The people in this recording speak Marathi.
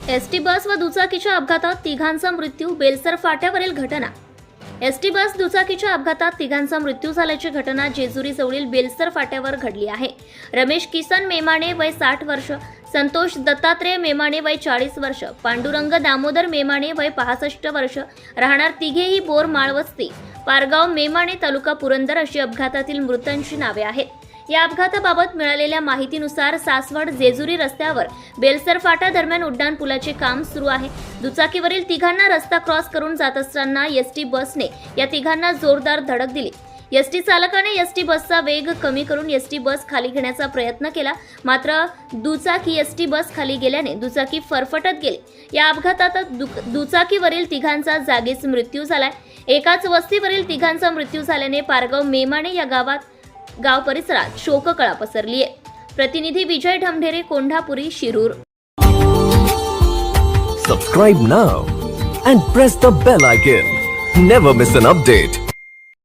एसटी बस व दुचाकीच्या अपघातात तिघांचा मृत्यू बेलसर फाट्यावरील घटना. एसटी बस दुचाकीच्या अपघातात तिघांचा मृत्यू झाल्याची घटना जेजुरी जवळील बेलसर फाट्यावर घडली आहे. रमेश किसन मेमाणे वय साठ वर्ष संतोष दत्तात्रेय मेमाणे वय चाळीस वर्ष पांडुरंग दामोदर मेमाणे वय पासष्ट वर्ष राहणार तिघेही बोर माळवस्ती. पारगाव मेमाणे तालुका पुरंदर अशी अपघातातील मृतांची नावे आहेत. या अपघाताबाबत मिळालेल्या माहितीनुसार सासवड जेजुरी रस्त्यावर बेलसर फाटा दरम्यान उड्डाण पुलाचे काम सुरू आहे. दुचाकीवरील तिघांना रस्ता क्रॉस करून जात असताना एस टी बसने या तिघांना जोरदार धडक दिली. एस टी चालकाने एस टी बसचा वेग कमी करून एस टी बस खाली घेण्याचा प्रयत्न केला. मात्र दुचाकी एस टी बस खाली गेल्याने दुचाकी फरफटत गेली. या अपघातात दुचाकीवरील तिघांचा जागीच मृत्यू झालाय. एकाच वस्तीवरील तिघांचा मृत्यू झाल्याने पारगाव मेमाणे या गावात गाव परिसरात शोककळा पसरली आहे प्रतिनिधी Vijay Dhamdhere Kondhapuri Shirur. Subscribe now and press the bell icon never miss an update